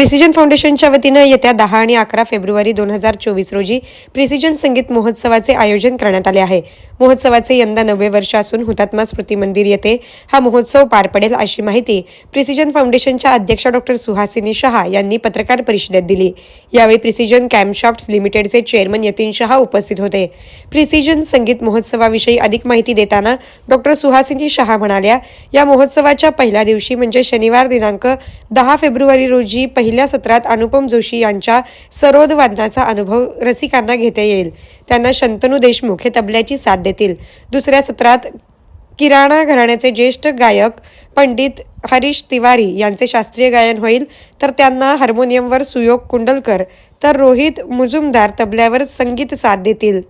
Precision फाउंडेशनच्या वतीनं येत्या दहा आणि अकरा फेब्रुवारी दोन हजार चोवीस रोजी प्रिसिजन संगीत महोत्सवाचे आयोजन करण्यात आले आहे. महोत्सवाचे यंदा नववे वर्ष असून हुतात्मा स्मृती मंदिर येथे हा महोत्सव पार पडेल अशी माहिती प्रिसिजन फाउंडेशनच्या अध्यक्षा डॉक्टर सुहासिनी शहा यांनी पत्रकार परिषदेत दिली. यावेळी प्रिसिजन कॅम्पशॉफ्ट्स लिमिटेडचे चेअरमन यतीन शहा उपस्थित होते. प्रिसिजन संगीत महोत्सवाविषयी अधिक माहिती देताना डॉक्टर सुहासिनी शहा म्हणाल्या या महोत्सवाच्या पहिल्या दिवशी म्हणजे शनिवार दिनांक दहा फेब्रुवारी रोजी पहिल्या सत्रात अनुपम जोशी यांच्या सरोद वादनाचा अनुभव रसिकांना घेता येईल. त्यांना शंतनू देशमुख हे तबल्याची साथ देतील. दुसऱ्या सत्रात किराणा घराण्याचे ज्येष्ठ गायक पंडित हरीश तिवारी यांचे शास्त्रीय गायन होईल तर त्यांना हार्मोनियमवर सुयोग कुंडलकर तर रोहित मुजुमदार तबल्यावर संगीत साथ देतील.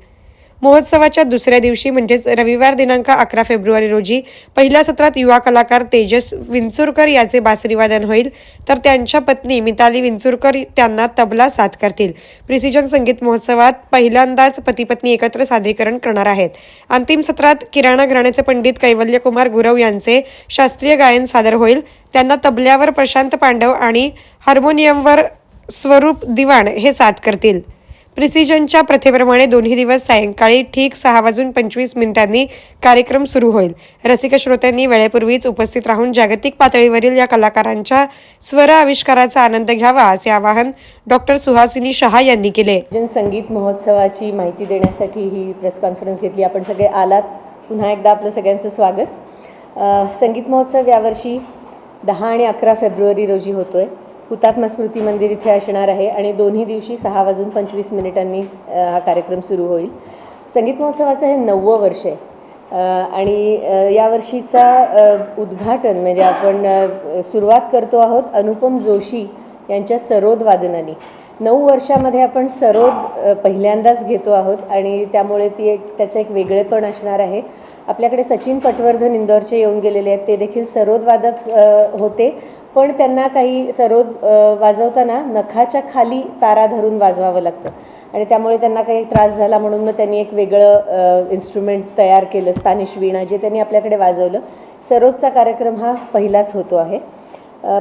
महोत्सवाच्या दुसऱ्या दिवशी म्हणजेच रविवार दिनांक अकरा फेब्रुवारी रोजी पहिल्या सत्रात युवा कलाकार तेजस विंचुरकर याचे बासरीवादन होईल. तर त्यांच्या पत्नी मिताली विंचुरकर त्यांना तबला साथ करतील. प्रिसिजन संगीत महोत्सवात पहिल्यांदाच पती पत्नी एकत्र सादरीकरण करणार आहेत. अंतिम सत्रात किराणा घराण्याचे पंडित कैवल्यकुमार गुरव यांचे शास्त्रीय गायन सादर होईल. त्यांना तबल्यावर प्रशांत पांडव आणि हार्मोनियमवर स्वरूप दिवाण हे साथ करतील. प्रिसिजनच्या प्रथेप्रमाणे दोन्ही दिवस सायंकाळी ठीक सहा वाजून पंचवीस मिनिटांनी कार्यक्रम सुरू होईल. रसिक श्रोत्यांनी वेळेपूर्वीच उपस्थित राहून जागतिक पातळीवरील या कलाकारांच्या स्वर आविष्काराचा आनंद घ्यावा असे आवाहन डॉक्टर सुहासिनी शहा यांनी केले. जन संगीत महोत्सवाची माहिती देण्यासाठी ही प्रेस कॉन्फरन्स घेतली. आपण सगळे आलात. पुन्हा एकदा आपलं सगळ्यांचं स्वागत. संगीत महोत्सव यावर्षी दहा आणि अकरा फेब्रुवारी रोजी होतो आहे हुतात्मा स्मृती मंदिर इथे असणार आहे आणि दोन्ही दिवशी सहा वाजून पंचवीस मिनिटांनी हा कार्यक्रम सुरू होईल. संगीत महोत्सवाचं हे नववं वर्ष आहे. आणि यावर्षीचा उद्घाटन म्हणजे आपण सुरुवात करतो आहोत अनुपम जोशी यांच्या सरोद वादनाने. नऊ वर्षामध्ये आपण सरोद पहिल्यांदाच घेतो आहोत आणि त्यामुळे ती एक त्याचं एक वेगळेपण असणार आहे. आपल्याकडे सचिन पटवर्धन इंदौरचे येऊन गेलेले आहेत. ते देखील सरोदवादक होते. पण त्यांना काही सरोद वाजवताना नखाच्या खाली तारा धरून वाजवावं लागतं. आणि त्यामुळे त्यांना काही त्रास झाला म्हणून मग त्यांनी एक वेगळं इन्स्ट्रुमेंट तयार केलं स्पॅनिश वीणा जे त्यांनी आपल्याकडे वाजवलं. सरोदचा कार्यक्रम हा पहिलाच होतो आहे.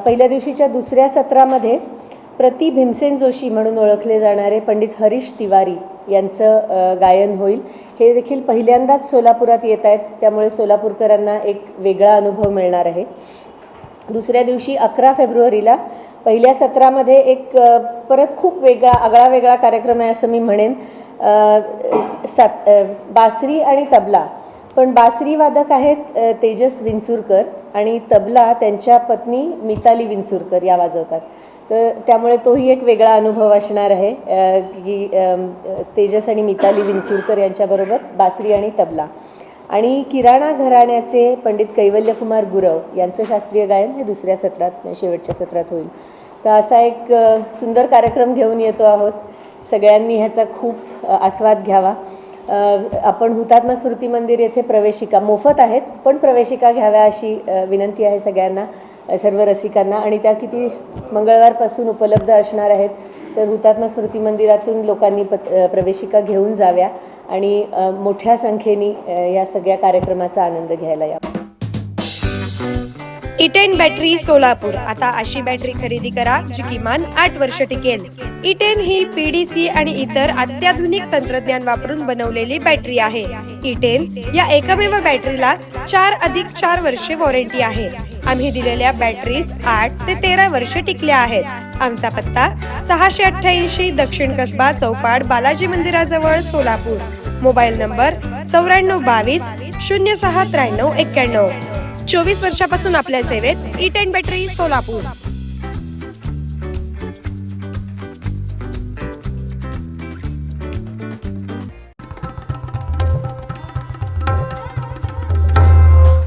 पहिल्या दिवशीच्या दुसऱ्या सत्रामध्ये प्रति भीमसेन जोशी म्हणून ओळखले जाणारे पंडित हरीश तिवारी यांचं गायन होईल. हे देखील पहिल्यांदाच सोलापुरात येत आहेत. त्यामुळे सोलापूरकरांना एक वेगळा अनुभव मिळणार आहे. दुसऱ्या दिवशी अकरा फेब्रुवारीला पहिल्या सत्रामध्ये एक परत खूप वेगळा आगळा वेगळा कार्यक्रम आहे असं मी म्हणेन. सात बासरी आणि तबला. पण बासरी वादक आहेत तेजस विंचुरकर आणि तबला त्यांच्या पत्नी मिताली विंचुरकर या वाजवतात. तर त्यामुळे तोही एक वेगळा अनुभव असणार आहे की तेजस आणि मिताली विंचुरकर यांच्याबरोबर बासरी आणि तबला. आणि किराणा घराण्याचे पंडित कैवल्यकुमार गुरव यांचं शास्त्रीय गायन हे दुसऱ्या सत्रात म्हणजे शेवटच्या सत्रात होईल. तर असा एक सुंदर कार्यक्रम घेऊन येतो आहोत. सगळ्यांनी ह्याचा खूप आस्वाद घ्यावा. आपण हुतात्मा स्मृती मंदिर येथे प्रवेशिका मोफत आहेत पण प्रवेशिका घ्याव्या अशी विनंती आहे सगळ्यांना सर्व रसिकांना. आणि त्या किती मंगळवारपासून उपलब्ध असणार आहेत तर हुतात्मा स्मृती मंदिरातून लोकांनी पत प्रवेशिका घेऊन जाव्या आणि मोठ्या संख्येने या सगळ्या कार्यक्रमाचा आनंद घ्यायला यावा. E इटेन बॅटरी सोलापूर. आता अशी बॅटरी खरेदी करा जी किमान आठ वर्ष टिकेल. E इटेन ही पीडीसी आणि इतर अत्याधुनिक तंत्रज्ञान वापरून बनवलेली बॅटरी आहे. E इटेन या एकमेव बॅटरीला चार अधिक चार वर्षे वॉरंटी आहे. आम्ही दिलेल्या बॅटरीज आठ ते तेरा वर्ष टिकल्या आहेत. आमचा पत्ता सहाशे अठ्ठ्याऐंशी दक्षिण कसबा चौपाड बालाजी मंदिराजवळ सोलापूर. मोबाईल नंबर चौऱ्याण्णव बावीस शून्य सहा त्र्याण्णव एक्क्याण्णव. चोवीस वर्षापासून आपल्या सेवेत इट अँड बॅटरी सोलापूर.